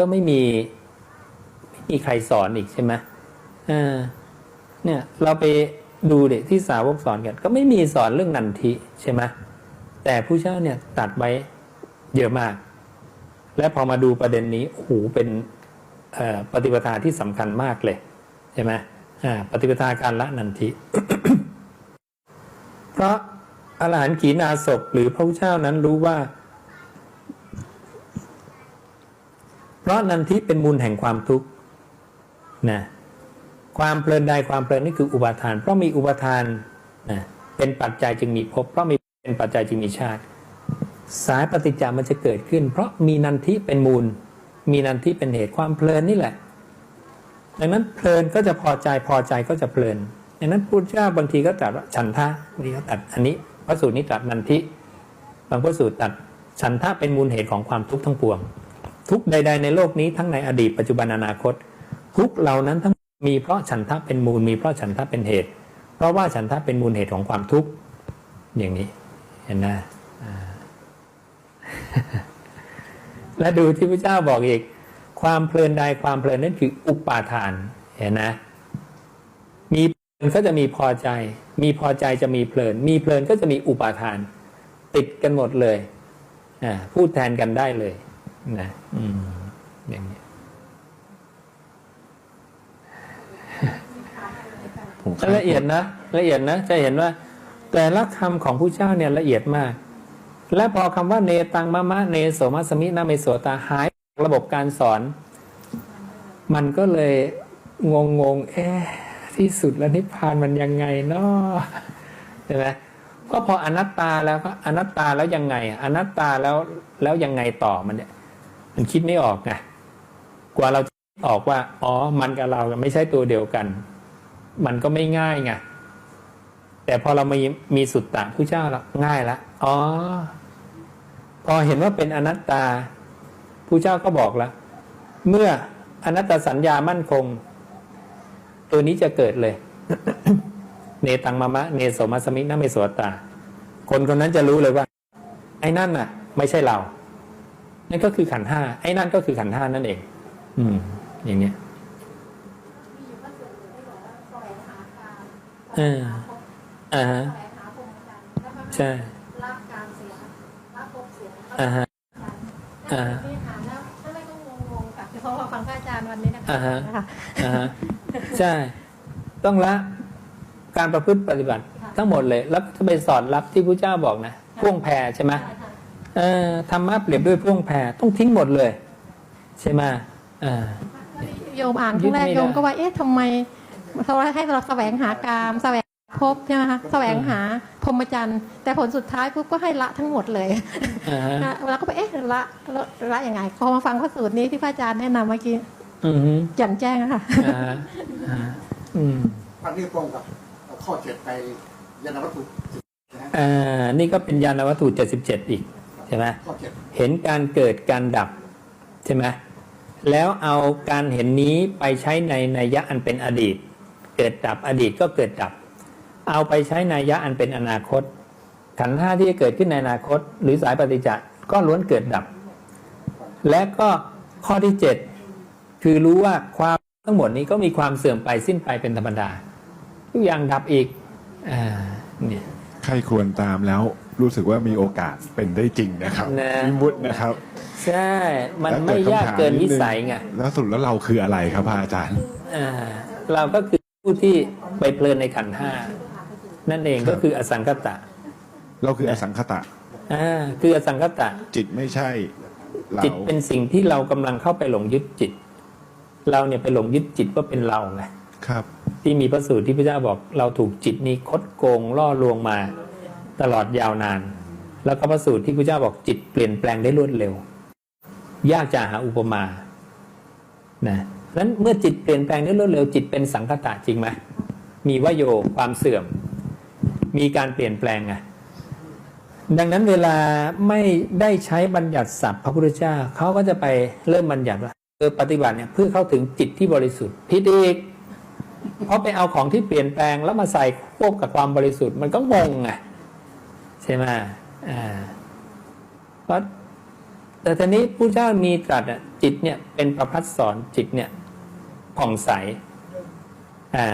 ก็ไม่มีไม่มีใครสอนอีกใช่ไหมอ่าเนี่ยเราไปดูเด็กที่สาวกสอนกัน ก็ไม่มีสอนเรื่องนันทิใช่ไหมแต่ผู้เจ้าเนี่ยตัดไว้เยอะมาก และพอมาดูประเด็นนี้โอ้โหเป็นอ่อปฏิปทาที่สำคัญมากเลยใช่ไหมอ่าปฏิปทาการละนันทิ เพราะอรหันต์ขีณาศพหรือพระเจ้านั้นรู้ว่า เพ ราะนันทิเป็นมูลแห่งความทุกข์นะความเพลินใดความเพลินนี่คืออุปาทาน เพราะมีอุปาทานนะเป็นปัจจัยจึงมีภพเพราะมีเป็นปัจจัยจึงมีชาติ สายปฏิจจามันจะเกิดขึ้น เพราะมีนันทิเป็นมูล มีนันทิเป็นเหตุความเพลินนี่แหละ ดังนั้นเพลินก็จะพอใจพอใจก็จะเพลินดังนั้นพุทธเจ้าบางทีก็ตรัสฉันทะบางทีก็ตรัสอันนี้พระสูตรนี้ตรัสนันทิบางพระสูตรตรัสฉันทะเป็นมูลเหตุของความทุกข์ทั้งปวง ทุกใด ๆ ในโลกนี้ทั้งในอดีตปัจจุบันอนาคต ทุกเหล่านั้นทั้งมีเพราะฉันทะเป็นมูลมีเพราะฉันทะเป็นเหตุ เพราะว่าฉันทะเป็นมูลเหตุของความทุกข์อย่างนี้เห็นนะและดูที่พระเจ้าบอกอีก ความเพลินใดความเพลินนั่นคืออุปาทานเห็นนะมีเพลินก็จะมีพอใจ มีพอใจจะมีเพลิน มีเพลินก็จะมีอุปาทาน ติดกันหมดเลยอ่าพูดแทนกันได้เลย นะอืมอย่างนี้ผมคละเอียดนะละเอียดนะจะเห็นว่า แต่ละคำของผู้เจ้าเนี่ยละเอียดมาก และพอคำว่าเนตังมะมะเนโสมัสมินาเมโสตาหายจากระบบการสอน มันก็เลยงงงๆเอ๊ะที่สุดแล้วนิพพานมันยังไงเนาะใช่ไหมก็พออนัตตาแล้วก็อนัตตาแล้วยังไงอะอนัตตาแล้วแล้วยังไงต่อมันเนี่ย มันคิดไม่ออกไงกว่าเราจะออกว่า อ๋อ มันกับเราไม่ใช่ตัวเดียวกัน มันก็ไม่ง่ายไงแต่พอเรามีมีสุตตะผู้เจ้าละง่ายละอ๋อ พอเห็นว่าเป็นอนัตตาผู้เจ้าก็บอกแล้วเมื่ออนัตตสัญญามั่นคง ตัวนี้จะเกิดเลย เนตังมะมะ เนโสมัสมินะเมโสตา คนคนนั้นจะรู้เลยว่า ไอ้นั่นน่ะ ไม่ใช่เรา นั่นก็คือขันธ์ห้าไอ้นั่นก็คือขันธ์ห้านั่นเอง อืม อย่างเนี้ยมีอยู่ก็เกิดอยู่ได้บอกว่าแสวงหาการเอออ่าฮะแสวงหาพรหมจรรย์แล้วก็ใช่รับการเสียรับภพเสียอ่าฮะนั่นคือที่ถามแล้วถ้าไม่ต้องงงๆค่ะเพราะว่าฟังพระอาจารย์วันนี้นะคะอ่าฮะนะคะอ่าฮะใช่ ต้องละการประพฤติปฏิบัติทั้งหมดเลย แล้วจะไปสอดรับที่พระเจ้าบอกนะพ่วงแพรใช่ไหมใช่ค่ะเออ ธรรมะเปรียบด้วยพ่วงแพรต้องทิ้งหมดเลย ใช่ไหมอ่าโยมอ่านครั้งแรกยึดไม่ได้โยมก็ว่าเอ๊ะทำไมเขาให้เราแสวงหากามแสวงหาภพใช่ไหมคะแสวงหาพรหมจรรย์ แต่ผลสุดท้ายปุ๊บก็ให้ละทั้งหมดเลยอ่าฮะนะเราก็ไปเอ๊ะละละละยังไงพอมาฟังพระสูตรนี้ที่พระอาจารย์แนะนำเมื่อกี้อือฮึแจ่มแจ้งอะค่ะอ่าฮะอ่าฮะอืมอันนี้ตรงกับข้อเจ็ดในยานวัตถุนะฮะอ่านี่ก็เป็นยานวัตถุเจ็ดสิบเจ็ดอีก ใช่ไหมเห็นการเกิดการดับใช่ไหมแล้วเอาการเห็นนี้ไปใช้ในนัยยะอันเป็นอดีต เกิดดับอดีตก็เกิดดับ เอาไปใช้นัยยะอันเป็นอนาคต ขันธ์ห้าที่จะเกิดขึ้นในอนาคต หรือสายปฏิจจ์ก็ล้วนเกิดดับ และก็ข้อที่เจ็ดคือรู้ว่าความทั้งหมดนี้ก็มีความเสื่อมไปสิ้นไปเป็นธรรมดาทุกอย่างดับอีกอ่าเนี่ยใครควรตามแล้ว รู้สึกว่ามีโอกาสเป็นได้จริงนะครับนะวิมุตตินะครับใช่ มันแล้วไม่ยากเกินวิสัยไงแล้วสรุดแล้วเราคืออะไรครับพระอาจารย์ อ่าเราก็คือผู้ที่ไปเพลินในขันธ์ห้านั่นเองครับก็คืออสังคตะเราคืออสังขตะ อ่าคืออสังคตะ จิตไม่ใช่ เราจิตเป็นสิ่งที่เรากำลังเข้าไปหลงยึดจิต เราเนี่ยไปหลงยึดจิตว่าเป็นเราไงครับ ที่มีพระสูตรที่พระเจ้าบอกเราถูกจิตนี้คดโกงล่อลวงมา ตลอดยาวนาน แล้วก็พระสูตรที่พระเจ้าบอกจิตเปลี่ยนแปลงได้รวดเร็ว ยากจะหาอุปมานะนั้นเมื่อจิตเปลี่ยนแปลงได้รวดเร็วจิตเป็นสังคตะจริงไหมมีวโยความเสื่อม มีการเปลี่ยนแปลงไงดังนั้นเวลาไม่ได้ใช้บัญญัติศัพท์พระพุทธเจ้าเขาก็จะไปเริ่มบัญญัติว่าเออปฏิบัติเนี่ยเพื่อเข้าถึงจิตที่บริสุทธิ์ผิดอีกเพราะไปเอาของที่เปลี่ยนแปลงแล้วมาใส่ควบกับความบริสุทธิ์มันก็งงไง ช่ไหมอ่าเพราะแต่ทีนี้ผู้เจ้ามีตรัสจิตเนี่ยเป็นประพัดสอนจิตเนี่ยผ่องใสอ่า